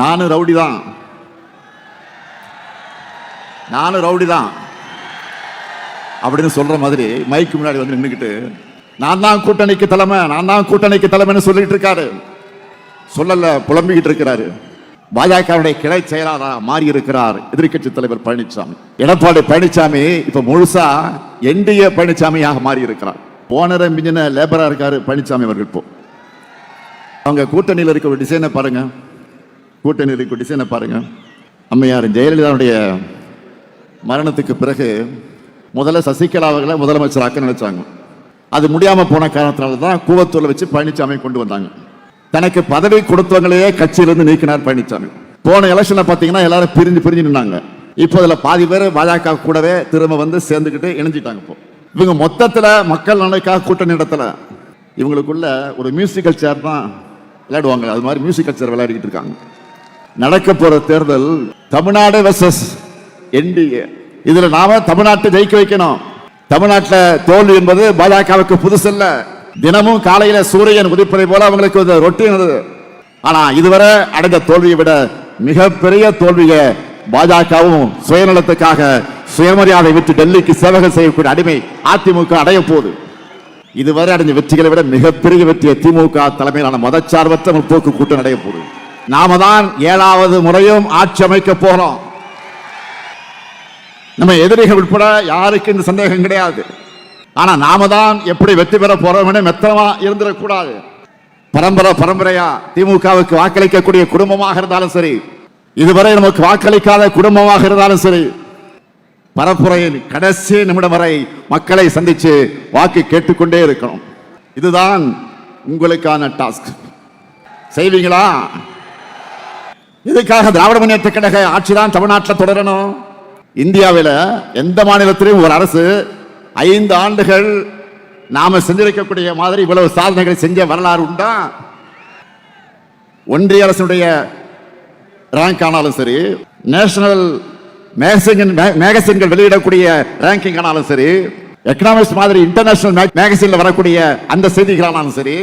நானும் ரவுடி தான். நானும் ரவுடி தான். அப்படின்னு சொல்ற மாதிரி மைக்கு முன்னாடி வந்து நின்றுக்கிட்டு நான் தான் கூட்டணிக்கு தலைமை நான் தான் கூட்டணிக்கு தலைமைன்னு சொல்லிட்டு இருக்காரு. சொல்லல புலம்பிக்கிட்டு இருக்கிறாரு. பாஜகவுடைய கிளை செயலாளராக மாறி இருக்கிறார் எதிர்க்கட்சி தலைவர் பழனிசாமி எடப்பாடி பழனிசாமி இப்ப முழுசா என்டிஏ பழனிசாமியாக மாறி இருக்கிறார் போனர மிஞ்சின லேபரா இருக்காரு பழனிசாமி அவர்கள் இப்போ அவங்க கூட்டணியில் இருக்க ஒரு டிசைனை பாருங்க. கூட்டணியில் இருக்க டிசைனை பாருங்க. அம்மையார் ஜெயலலிதாவுடைய மரணத்துக்கு பிறகு முதல்ல சசிகலா அவர்களை முதலமைச்சராக்க நினைச்சாங்க. அது முடியாமல் போன காரணத்தினால தான் கூவத்தூரில் வச்சு பழனிசாமி கொண்டு வந்தாங்க. தனக்கு பதவி கொடுத்தவங்களையே கட்சியிலிருந்து நீக்கினார் பழனிசாமி போன எலெக்ஷனை பார்த்தீங்கன்னா எல்லாரும் பிரிஞ்சு பிரிஞ்சு நின்னாங்க. இப்போ அதில் பாதி பேர் பாஜக கூடவே திரும்ப வந்து சேர்ந்துக்கிட்டு இணைஞ்சிட்டாங்க இப்போ. இவங்க மொத்தத்தில் மக்கள் நலனுக்காக கூட்டணி இடத்துல இவங்களுக்குள்ள ஒரு மியூசிக்கல் சேர் தான் விளையாடுவாங்க. அது மாதிரி மியூசிக்கல் சேர் விளையாடிக்கிட்டு இருக்காங்க. நடக்க போற தேர்தல் தமிழ்நாடு வெர்சஸ் என்டிஏ இதுல நாம தமிழ்நாட்டை ஜெயிக்க வைக்கணும். தமிழ்நாட்டில் தோல்வி என்பது பாஜகவுக்கு புதுசல்ல. தினமும் காலையில சூரியன் உதிப்பதை போல அவங்களுக்கு ஒரு ரொட்டீன் அது ஆனா இதுவரை அடைந்த தோல்வியை விட மிகப்பெரிய தோல்வியை பாஜகவும் சுயநலத்துக்காக சுயமரியாதை விட்டு டெல்லிக்கு சேவகம் செய்யக்கூடிய அடிமை அதிமுக அடைய போது இதுவரை அடைஞ்ச வெற்றிகளை விட மிகப்பெரிய வெற்றியை திமுக தலைமையிலான மதச்சார்பற்ற முற்போக்கு கூட்டம் அடைய போகுது. நாம தான் ஏழாவது முறையும் ஆட்சி அமைக்க போறோம். நம்ம எதிரிகள் உட்பட யாருக்கு இந்த சந்தேகம் கிடையாது. ஆனா நாம தான் எப்படி வெற்றி பெற போறோம் மெத்தமா இருந்துடக்கூடாது. பரம்பரை பரம்பரையா திமுகவுக்கு வாக்களிக்கக்கூடிய குடும்பமாக இருந்தாலும் சரி இதுவரை நமக்கு வாக்களிக்காத குடும்பமாக இருந்தாலும் சரி பரப்புரையின் கடைசி நிமிடம் வரை மக்களை சந்திச்சு வாக்கு கேட்டுக்கொண்டே இருக்கணும். இதுதான் உங்களுக்கான டாஸ்க். செய்வீங்களா? இதுக்காக திராவிட முன்னேற்ற கழக ஆட்சி தான் தமிழ்நாட்டில் தொடரணும்? இந்தியாவில் எந்த மாநிலத்திலையும் ஒரு அரசு ஐந்து ஆண்டுகள் நாம் செஞ்சிருக்கக்கூடிய மாதிரி இவ்வளவு சாதனைகளை செஞ்ச வரலாறு உண்டா? ஒன்றிய அரசுடைய ரேங்க் ஆனாலும் சரி நேஷனல் மேகசின் மேகசின்கள் வெளியிடக்கூடிய ரேங்கிங் ஆனாலும் சரி எக்கனாமிக்ஸ் மாதிரி இன்டர்நேஷனல் மேகசினில் வரக்கூடிய அந்த செய்திகள் ஆனாலும் சரி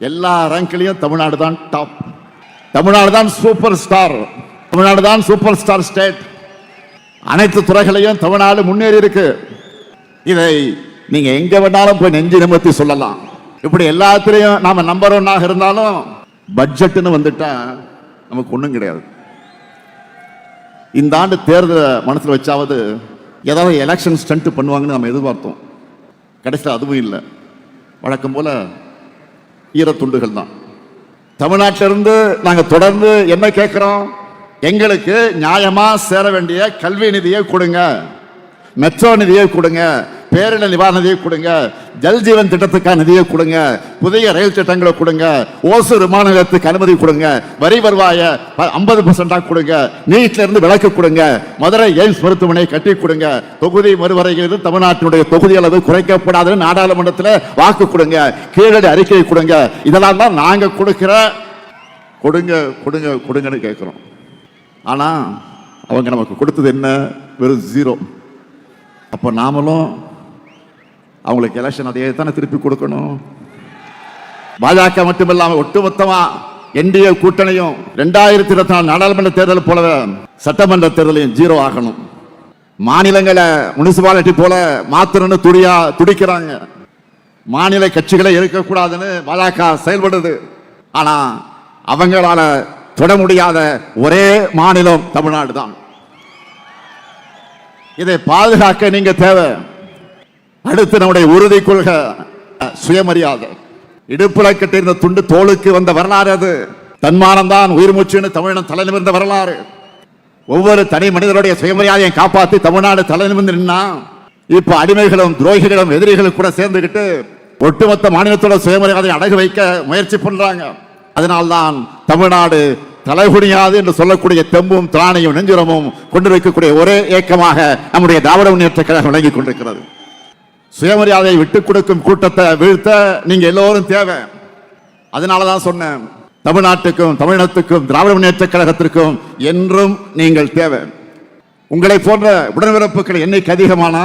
எல்லா ரேங்க்லையும் தமிழ்நாடு தான் டாப் தமிழ்நாடு தான் சூப்பர் ஸ்டார் தமிழ்நாடு தான் சூப்பர் ஸ்டார் ஸ்டேட் அனைத்து துறைகளையும் தமிழ்நாடு முன்னேறி இருக்கு இதை நீங்க எங்க வேணாலும் போய் நெஞ்சு நிமித்தி சொல்லலாம். இப்படி எல்லாத்துலயும் நாம நம்பர் ஒன்னாக இருந்தாலும் பட்ஜெட்னு வந்துட்டா நமக்கு ஒன்றும் கிடையாது. இந்த ஆண்டு தேர்தலை மனசில் வச்சாவது ஏதாவது எலெக்ஷன் ஸ்டண்ட் பண்ணுவாங்கன்னு நம்ம எதிர்பார்த்தோம். கடைசியில் அதுவும் இல்லை. வழக்கம் போல ஈரத்துண்டுகள் தான். தமிழ்நாட்டிலிருந்து நாங்கள் தொடர்ந்து என்ன கேட்குறோம் எங்களுக்கு நியாயமாக சேர வேண்டிய கல்வி நிதியை கொடுங்க. மெட்ரோ நிதியை கொடுங்க. பேரிட நிவாரண நிதியை கொடுங்க. ஜல் ஜீவன் திட்டத்துக்கான நிதியை கொடுங்க. புதிய ரயில் திட்டங்களை கொடுங்க. ஓசூர் விமான நிலையத்துக்கு அனுமதி கொடுங்க. வரி வருவாய ஐம்பது பர்சன்டாக கொடுங்க. நீட்ல இருந்து விலக்கு கொடுங்க. மதுரை எய்ம்ஸ் மருத்துவமனை கட்டி கொடுங்க. தொகுதி மறுவரைகிறது தமிழ்நாட்டினுடைய தொகுதி அளவு குறைக்கப்படாதுன்னு நாடாளுமன்றத்தில் வாக்கு கொடுங்க. கீழடி அறிக்கை கொடுங்க. இதெல்லாம் தான் நாங்கள் கொடுக்குற கொடுங்க கொடுங்க கொடுங்கன்னு கேட்குறோம் ஆனால் அவங்க நமக்கு கொடுத்தது என்ன? வெறும் ஜீரோ அப்போ நாமளும் அவங்களுக்கு எலெக்ஷன் அதே தானே திருப்பி கொடுக்கணும். பாஜக மட்டுமில்லாமல் ஒட்டுமொத்தமா என்டிஏ கூட்டணியும் ரெண்டாயிரத்தி இருபத்தி நாலு நாடாளுமன்ற தேர்தல் போலவே சட்டமன்ற தேர்தலையும் ஜீரோ ஆகணும். மாநிலங்களை முனிசிபாலிட்டி போல மாத்தணும்னு துடியா துடிக்கிறாங்க. மாநில கட்சிகளை இருக்கக்கூடாதுன்னு பாஜக செயல்படுது. ஆனால் அவங்களால தொட முடியாத ஒரே மாநிலம் தமிழ்நாடு தான் இதை பாதுகாக்க நீங்க தேவை. அடுத்து நம்முடைய உறுதி கொள்கை. சுயமரியாதை. இடுப்புல கட்டியிருந்த துண்டு தோளுக்கு வந்த வரலாறு அது. தன்மானம் தான் உயிர் மூச்சுன்னு தமிழன் தலை நிமிர்ந்த வரலாறு. ஒவ்வொரு தனி மனிதனுடைய சுயமரியாதையை காப்பாத்தி தமிழ்நாடு தலை நிமிர்ந்து நின்னா இப்ப அடிமைகளும் துரோகிகளும் எதிரிகளும் கூட சேர்ந்துகிட்டு ஒட்டுமொத்த மாநிலத்தோட சுயமரியாதையை அடகு வைக்க முயற்சி பண்றாங்க. அதனால்தான் தமிழ்நாடு தலைகுனியாது என்று சொல்லக்கூடிய தெம்பும் திராணையும் நெஞ்சுரமும் கொண்டு வைக்கக்கூடிய ஒரே இயக்கமாக நம்முடைய திராவிட முன்னேற்ற கழகம் விளங்கி கொண்டிருக்கிறது. சுயமரியாதையை விட்டுக் கொடுக்கும் கூட்டத்தை வீழ்த்த நீங்க எல்லோரும் தேவை. அதனால தான் சொன்னேன் தமிழ்நாட்டுக்கும் தமிழினத்துக்கும் திராவிட முன்னேற்ற கழகத்திற்கும் என்றும் நீங்கள் தேவை. உங்களை போன்ற உடன்பிறப்புகள் எண்ணிக்கை அதிகமானா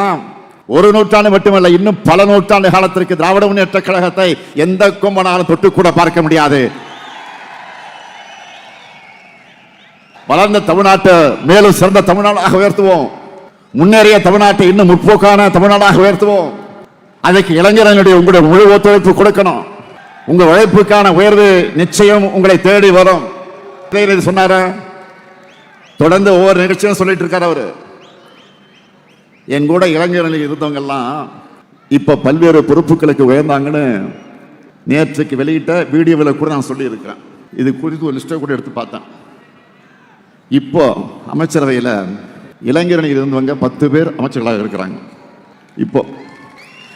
ஒரு நூற்றாண்டு மட்டுமல்ல இன்னும் பல நூற்றாண்டு காலத்திற்கு திராவிட முன்னேற்ற கழகத்தை எந்த கும்பனாலும் தொட்டு கூட பார்க்க முடியாது. வளர்ந்த தமிழ்நாட்டை மேலும் சிறந்த தமிழ்நாடாக உயர்த்துவோம். முன்னேறிய தமிழ்நாட்டை இன்னும் முற்போக்கான தமிழ்நாடாக உயர்த்துவோம். அதற்கு இளைஞர்களுடைய உங்களுடைய முழு ஒத்துழைப்பு கொடுக்கணும். உங்க உழைப்புக்கான உயர்வு நிச்சயம் உங்களை தேடி வரும். உதயநிதி சொன்னார? தொடர்ந்து ஒவ்வொரு நிகழ்ச்சியும் சொல்லிட்டு இருக்கார் அவரு. என் கூட இளைஞர்கள் இருந்தவங்க எல்லாம் இப்ப பல்வேறு பொறுப்புகளுக்கு உயர்ந்தாங்கன்னு நேற்றுக்கு வெளியிட்ட வீடியோவில் கூட நான் சொல்லியிருக்கிறேன். இது குறித்து ஒரு லிஸ்ட்டை கூட எடுத்து பார்த்தேன். இப்போ அமைச்சரவையில் இளைஞரணியில் இருந்தவங்க பத்து பேர் அமைச்சர்களாக இருக்கிறாங்க. இப்போ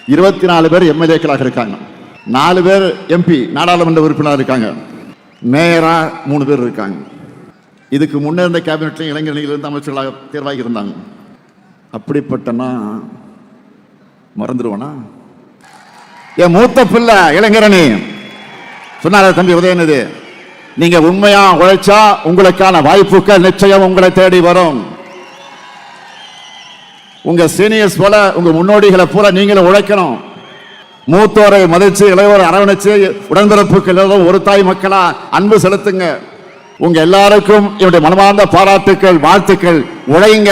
இருபத்தி நாலு பேர் எம்எல்ஏக்களாக இருக்காங்க. நாலு பேர் எம்பி நாடாளுமன்ற உறுப்பினராக இருக்காங்க. மேயராக மூணு பேர் இருக்காங்க. இதுக்கு முன்னே இருந்த கேபினெட்லையும் இளைஞர்கள் இருந்து அமைச்சர்களாக தேர்வாகி இருந்தாங்க. அப்படிப்பட்டனா மறந்துடுவானா? என் மூத்த பிள்ளை இளைஞரணி. சொன்னார தம்பி உதயநிதி நீங்க உண்மையா உழைச்சா உங்களுக்கான வாய்ப்புகள் நிச்சயம் உங்களை தேடி வரும். உங்க சீனியர்ஸ் போல உங்க முன்னோடிகளை போல நீங்களும் உழைக்கணும். மூத்தோரை மதிச்சு இளையோரை அரவணைச்சு உடன்பிறப்புக்கு எல்லாரும் ஒரு தாய் மக்களா அன்பு செலுத்துங்க. உங்க எல்லாருக்கும் என்னுடைய மனமார்ந்த பாராட்டுக்கள் வாழ்த்துக்கள். உழையுங்க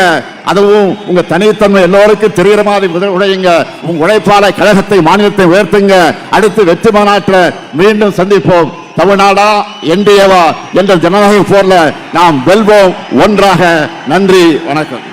அதுவும் உங்க தனித்தன்மை எல்லோருக்கும் தெரிகிற மாதிரி உழையுங்க உங்க உழைப்பால கழகத்தை மாநிலத்தை உயர்த்துங்க. அடுத்து வெற்றி மாநாட்டில் மீண்டும் சந்திப்போம். தமிழ்நாடா என்டிஏவா என்ற ஜனநாயக போர்ல நாம் வெல்வோம். ஒன்றாக நன்றி வணக்கம்.